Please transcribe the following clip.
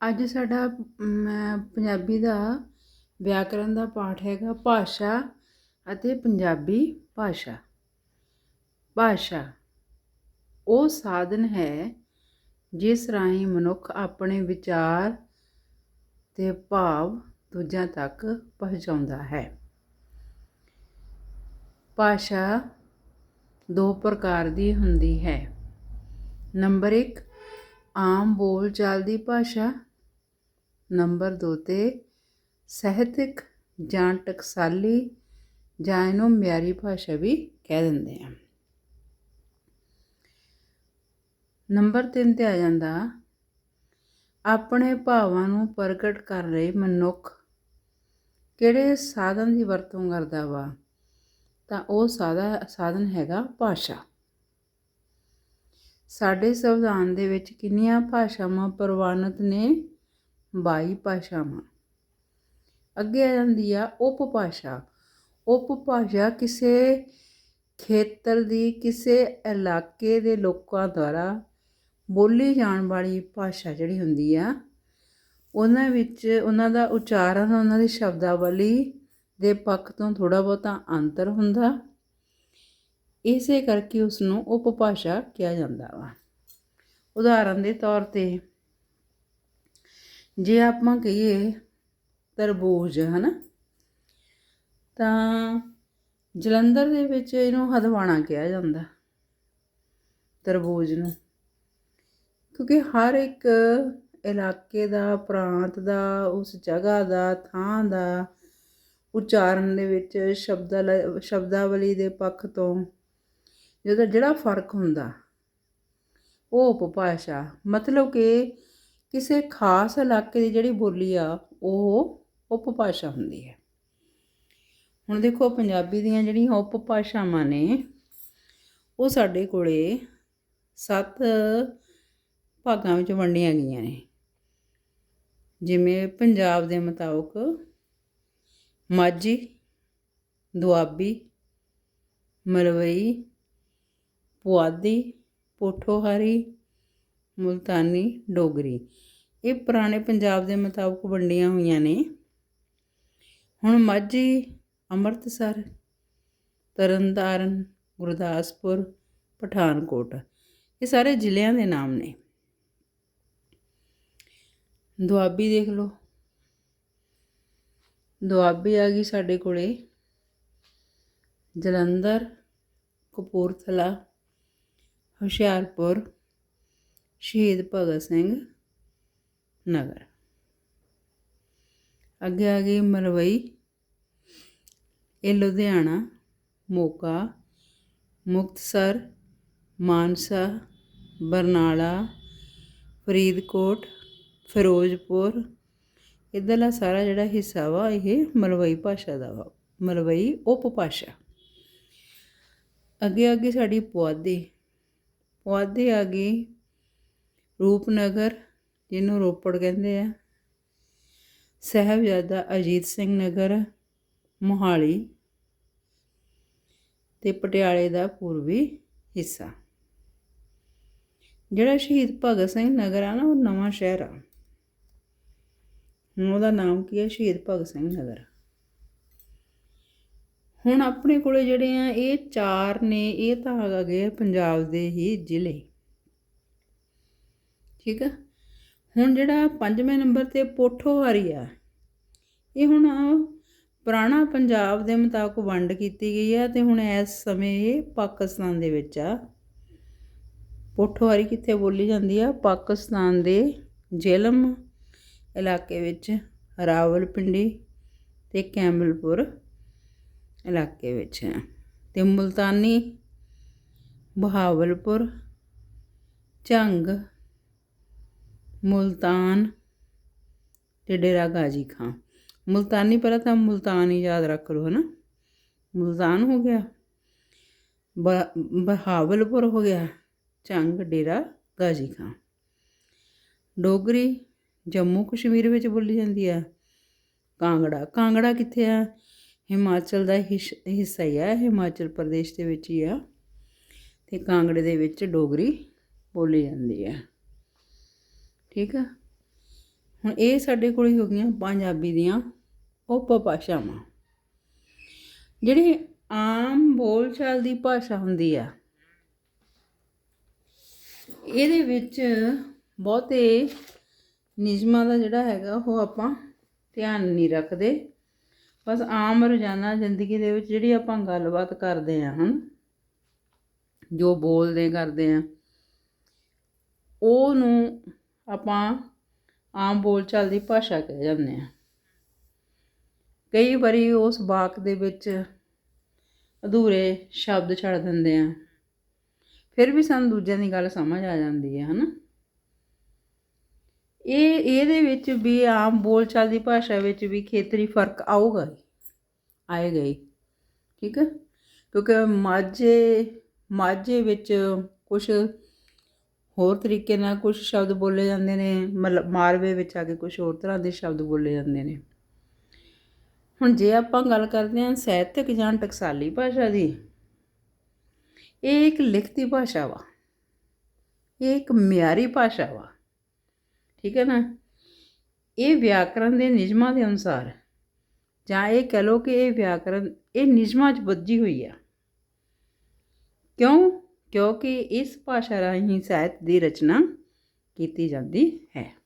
ਅੱਜ ਸਾਡਾ ਪੰਜਾਬੀ ਦਾ ਵਿਆਕਰਨ ਦਾ ਪਾਠ ਹੈਗਾ, ਭਾਸ਼ਾ ਅਤੇ ਪੰਜਾਬੀ ਭਾਸ਼ਾ। ਭਾਸ਼ਾ, ਉਹ ਸਾਧਨ ਹੈ ਜਿਸ ਰਾਹੀਂ ਮਨੁੱਖ ਆਪਣੇ ਵਿਚਾਰ ਤੇ ਭਾਵ ਦੂਜਿਆਂ ਤੱਕ ਪਹੁੰਚਾਉਂਦਾ ਹੈ। ਭਾਸ਼ਾ ਦੋ ਪ੍ਰਕਾਰ ਦੀ ਹੁੰਦੀ ਹੈ। ਨੰਬਰ 1 ਆਮ ਬੋਲਚਾਲ ਦੀ ਭਾਸ਼ਾ ਨੰਬਰ ਦੋ ਤੇ ਸਾਹਿਤਿਕ ਜਾਂ ਟਕਸਾਲੀ ਜਾਂ ਇਹਨੂੰ ਮਿਆਰੀ ਭਾਸ਼ਾ ਵੀ ਕਹਿ ਦਿੰਦੇ ਆ। ਨੰਬਰ 3 ਤੇ ਆ ਜਾਂਦਾ, ਆਪਣੇ ਭਾਵਾਂ ਨੂੰ ਪ੍ਰਗਟ ਕਰ ਰਹੇ ਮਨੁੱਖ ਕਿਹੜੇ ਸਾਧਨ ਦੀ ਵਰਤੋਂ ਕਰਦਾ ਵਾ? ਤਾਂ ਉਹ ਸਾਦਾ ਸਾਧਨ ਹੈਗਾ ਭਾਸ਼ਾ। ਸਾਡੇ ਸੰਵਿਧਾਨ ਦੇ ਵਿੱਚ ਕਿੰਨੀਆਂ ਭਾਸ਼ਾਵਾਂ ਪ੍ਰਵਾਨਿਤ ਨੇ? ਬਾਈ ਭਾਸ਼ਾਵਾਂ। ਅੱਗੇ ਆ ਜਾਂਦੀ ਆ ਉਪਭਾਸ਼ਾ ਉਪਭਾਸ਼ਾ ਕਿਸੇ ਖੇਤਰ ਦੀ, ਕਿਸੇ ਇਲਾਕੇ ਦੇ ਲੋਕਾਂ ਦੁਆਰਾ ਬੋਲੀ ਜਾਣ ਵਾਲੀ ਭਾਸ਼ਾ ਜਿਹੜੀ ਹੁੰਦੀ ਆ, ਉਹਨਾਂ ਵਿੱਚ ਉਹਨਾਂ ਦਾ ਉਚਾਰਨ, ਉਹਨਾਂ ਦੀ ਸ਼ਬਦਾਵਲੀ ਦੇ ਪੱਖ ਤੋਂ ਥੋੜਾ ਬਹੁਤਾ ਅੰਤਰ ਹੁੰਦਾ। ਇਸੇ ਕਰਕੇ ਉਸ ਨੂੰ ਉਪਭਾਸ਼ਾ ਕਿਹਾ ਜਾਂਦਾ ਵਾ। ਉਦਾਹਰਨ ਦੇ ਤੌਰ ਤੇ ਜੇ ਆਪਾਂ ਕਹੀਏ ਤਰਬੂਜ, ਹਨਾ? ਤਾਂ ਜਲੰਧਰ ਦੇ ਵਿੱਚ ਇਹਨੂੰ ਹਦਵਾਣਾ ਕਿਹਾ ਜਾਂਦਾ, ਤਰਬੂਜ ਨੂੰ। ਕਿਉਂਕਿ ਹਰ ਇੱਕ ਇਲਾਕੇ ਦਾ, ਪ੍ਰਾਂਤ ਦਾ, ਉਸ ਜਗ੍ਹਾ ਦਾ, ਥਾਂ ਦਾ ਉਚਾਰਨ ਦੇ ਵਿੱਚ ਸ਼ਬਦ ਸ਼ਬਦਾਵਲੀ ਦੇ ਪੱਖ ਤੋਂ ਜਿਹਦਾ ਜਿਹੜਾ ਫ਼ਰਕ ਹੁੰਦਾ, ਉਹ ਉਪਭਾਸ਼ਾ, ਮਤਲਬ ਕਿ ਕਿਸੇ ਖਾਸ ਇਲਾਕੇ ਦੀ ਜਿਹੜੀ ਬੋਲੀ ਆ, ਉਹ ਉਪਭਾਸ਼ਾ ਹੁੰਦੀ ਹੈ। ਹੁਣ ਦੇਖੋ, ਪੰਜਾਬੀ ਦੀਆਂ ਜਿਹੜੀਆਂ ਉਪਭਾਸ਼ਾਵਾਂ ਨੇ, ਉਹ ਸਾਡੇ ਕੋਲੇ ਸੱਤ ਭਾਗਾਂ ਵਿੱਚ ਵੰਡੀਆਂ ਗਈਆਂ ਨੇ। ਜਿਵੇਂ ਪੰਜਾਬ ਦੇ ਮੁਤਾਬਕ ਮਾਝੀ, ਦੁਆਬੀ, ਮਲਵਈ, ਪੁਆਧੀ, ਪੋਠੋਹਾਰੀ ਮੁਲਤਾਨੀ ਡੋਗਰੀ। ਇਹ ਪੁਰਾਣੇ ਪੰਜਾਬ ਦੇ ਮੁਤਾਬਕ ਵੰਡੀਆਂ ਹੋਈਆਂ ਨੇ। ਹੁਣ ਮਾਝੀ, ਅੰਮ੍ਰਿਤਸਰ, ਤਰਨਤਾਰਨ, ਗੁਰਦਾਸਪੁਰ, ਪਠਾਨਕੋਟ, ਇਹ ਸਾਰੇ ਜ਼ਿਲ੍ਹਿਆਂ ਦੇ ਨਾਮ ਨੇ। ਦੁਆਬੀ ਦੇਖ ਲਓ। ਦੁਆਬੀ ਆ ਗਈ ਸਾਡੇ ਕੋਲੇ। ਜਲੰਧਰ, ਕਪੂਰਥਲਾ, ਹੁਸ਼ਿਆਰਪੁਰ ਸ਼ਹੀਦ ਭਗਤ ਸਿੰਘ ਨਗਰ। ਅੱਗੇ ਆ ਗਈ ਮਲਵਈ ਇਹ ਲੁਧਿਆਣਾ, ਮੋਗਾ, ਮੁਕਤਸਰ, ਮਾਨਸਾ, ਬਰਨਾਲਾ, ਫਰੀਦਕੋਟ, ਫਿਰੋਜ਼ਪੁਰ। ਇਧਰਲਾ ਸਾਰਾ ਜਿਹੜਾ ਹਿੱਸਾ ਵਾ, ਇਹ ਮਲਵਈ ਭਾਸ਼ਾ ਦਾ ਵਾ। ਮਲਵਈ ਉਪਭਾਸ਼ਾ ਅੱਗੇ ਅੱਗੇ ਸਾਡੀ ਪੁਆਧੀ। ਪੁਆਧੀ ਆ ਗਈ ਰੂਪਨਗਰ, ਜਿਹਨੂੰ ਰੋਪੜ ਕਹਿੰਦੇ ਆ। ਸਾਹਿਬਜ਼ਾਦਾ ਅਜੀਤ ਸਿੰਘ ਨਗਰ, ਮੋਹਾਲੀ ਤੇ ਪਟਿਆਲੇ ਦਾ ਪੂਰਬੀ ਹਿੱਸਾ। ਜਿਹੜਾ ਸ਼ਹੀਦ ਭਗਤ ਸਿੰਘ ਨਗਰ ਆ ਨਾ, ਉਹ ਨਵਾਂ ਸ਼ਹਿਰ ਆ। ਹੁਣ ਉਹਦਾ ਨਾਮ ਕੀ ਹੈ ਸ਼ਹੀਦ ਭਗਤ ਸਿੰਘ ਨਗਰ। ਹੁਣ ਆਪਣੇ ਕੋਲੇ ਜਿਹੜੇ ਆ, ਇਹ ਚਾਰ ਨੇ, ਇਹ ਤਾਂ ਆ ਗਏ ਪੰਜਾਬ ਦੇ ਹੀ ਜ਼ਿਲ੍ਹੇ। ਠੀਕ ਆ? ਹੁਣ ਜਿਹੜਾ ਪੰਜਵੇਂ ਨੰਬਰ ਤੇ ਪੋਠੋਹਾਰੀ ਆ, ਇਹ ਹੁਣ ਪੁਰਾਣਾ ਪੰਜਾਬ ਦੇ ਮੁਤਾਬਕ ਵੰਡ ਕੀਤੀ ਗਈ ਆ ਤੇ ਹੁਣ ਇਸ ਸਮੇਂ ਇਹ ਪਾਕਿਸਤਾਨ ਦੇ ਵਿੱਚ ਆ। ਪੋਠੋਹਾਰੀ ਕਿੱਥੇ ਬੋਲੀ ਜਾਂਦੀ ਆ? ਪਾਕਿਸਤਾਨ ਦੇ ਜੇਲਮ ਇਲਾਕੇ ਵਿੱਚ, ਰਾਵਲਪਿੰਡੀ ਤੇ ਕੈਮਲਪੁਰ ਇਲਾਕੇ ਵਿੱਚ ਹੈ ਤੇ ਮੁਲਤਾਨੀ, ਬਹਾਵਲਪੁਰ, ਝੰਗ ਮੁਲਤਾਨ ਅਤੇ ਡੇਰਾ ਗਾਜੀ ਖਾਂ। ਮੁਲਤਾਨੀ ਪਹਿਲਾਂ ਤਾਂ ਮੁਲਤਾਨ ਹੀ ਯਾਦ ਰੱਖ ਲਓ, ਹਨਾ? ਮੁਲਤਾਨ ਹੋ ਗਿਆ ਬਹਾਵਲਪੁਰ ਹੋ ਗਿਆ, ਝੰਗ ਡੇਰਾ ਗਾਜੀ ਖਾਂ। ਡੋਗਰੀ ਜੰਮੂ ਕਸ਼ਮੀਰ ਵਿੱਚ ਬੋਲੀ ਜਾਂਦੀ ਆ। ਕਾਂਗੜਾ ਕਾਂਗੜਾ ਕਿੱਥੇ ਆ? ਹਿਮਾਚਲ ਦਾ ਹਿੱਸਾ ਹੀ ਆ, ਹਿਮਾਚਲ ਪ੍ਰਦੇਸ਼ ਦੇ ਵਿੱਚ ਹੀ ਆ। ਤੇ ਕਾਂਗੜੇ ਦੇ ਵਿੱਚ ਡੋਗਰੀ ਬੋਲੀ ਜਾਂਦੀ ਆ। ਠੀਕ ਆ? ਹੁਣ ਇਹ ਸਾਡੇ ਕੋਲ ਹੋ ਗਈਆਂ ਪੰਜਾਬੀ ਦੀਆਂ ਉਪਭਾਸ਼ਾਵਾਂ। ਜਿਹੜੀ ਆਮ ਬੋਲਚਾਲ ਦੀ ਭਾਸ਼ਾ ਹੁੰਦੀ ਆ, ਇਹਦੇ ਵਿੱਚ ਬਹੁਤੇ ਨਿਯਮਾਂ ਦਾ ਜਿਹੜਾ ਹੈਗਾ ਉਹ ਆਪਾਂ ਧਿਆਨ ਨਹੀਂ ਰੱਖਦੇ। ਬਸ ਆਮ ਰੋਜ਼ਾਨਾ ਜ਼ਿੰਦਗੀ ਦੇ ਵਿੱਚ ਜਿਹੜੀ ਆਪਾਂ ਗੱਲਬਾਤ ਕਰਦੇ ਆ ਹਨ ਜੋ ਬੋਲਦੇ ਕਰਦੇ ਆ, ਉਹਨੂੰ ਆਪਾਂ ਆਮ ਬੋਲਚਾਲ ਦੀ ਭਾਸ਼ਾ ਕਹਿ ਜਾਂਦੇ ਹਾਂ। ਕਈ ਵਾਰੀ ਉਸ ਵਾਕ ਦੇ ਵਿੱਚ ਅਧੂਰੇ ਸ਼ਬਦ ਛੱਡ ਦਿੰਦੇ ਆ ਫਿਰ ਵੀ ਸਾਨੂੰ ਦੂਜਿਆਂ ਦੀ ਗੱਲ ਸਮਝ ਆ ਜਾਂਦੀ ਹੈ, ਹਨਾ? ਇਹ, ਇਹਦੇ ਵਿੱਚ ਵੀ ਆਮ ਬੋਲਚਾਲ ਦੀ ਭਾਸ਼ਾ ਵਿੱਚ ਵੀ ਖੇਤਰੀ ਫ਼ਰਕ ਆਊਗਾ ਆਏਗਾ ਹੀ, ਠੀਕ ਹੈ? ਕਿਉਂਕਿ ਮਾਝੇ ਮਾਝੇ ਵਿੱਚ ਕੁਝ ਹੋਰ ਤਰੀਕੇ ਨਾਲ ਕੁਝ ਸ਼ਬਦ ਬੋਲੇ ਜਾਂਦੇ ਨੇ, ਮਤਲਬ ਮਾਲਵੇ ਵਿੱਚ ਆ ਕੇ ਕੁਝ ਹੋਰ ਤਰ੍ਹਾਂ ਦੇ ਸ਼ਬਦ ਬੋਲੇ ਜਾਂਦੇ ਨੇ। ਹੁਣ ਜੇ ਆਪਾਂ ਗੱਲ ਕਰਦੇ ਹਾਂ ਸਾਹਿਤਕ ਜਾਂ ਟਕਸਾਲੀ ਭਾਸ਼ਾ ਦੀ, ਇਹ ਇੱਕ ਲਿਖਤੀ ਭਾਸ਼ਾ ਵਾ। ਇਹ ਇੱਕ ਮਿਆਰੀ ਭਾਸ਼ਾ ਵਾ। ਠੀਕ ਹੈ ਨਾ? ਇਹ ਵਿਆਕਰਨ ਦੇ ਨਿਯਮਾਂ ਦੇ ਅਨੁਸਾਰ, ਜਾਂ ਇਹ ਕਹ ਲਓ ਕਿ ਇਹ ਵਿਆਕਰਨ, ਇਹ ਨਿਯਮਾਂ 'ਚ ਬੱਝੀ ਹੋਈ ਆ। ਕਿਉਂ? ਕਿਉਂਕਿ ਇਸ ਭਾਸ਼ਾ ਰਾਹੀਂ ਸਾਹਿਤ ਦੀ ਰਚਨਾ ਕੀਤੀ ਜਾਂਦੀ ਹੈ।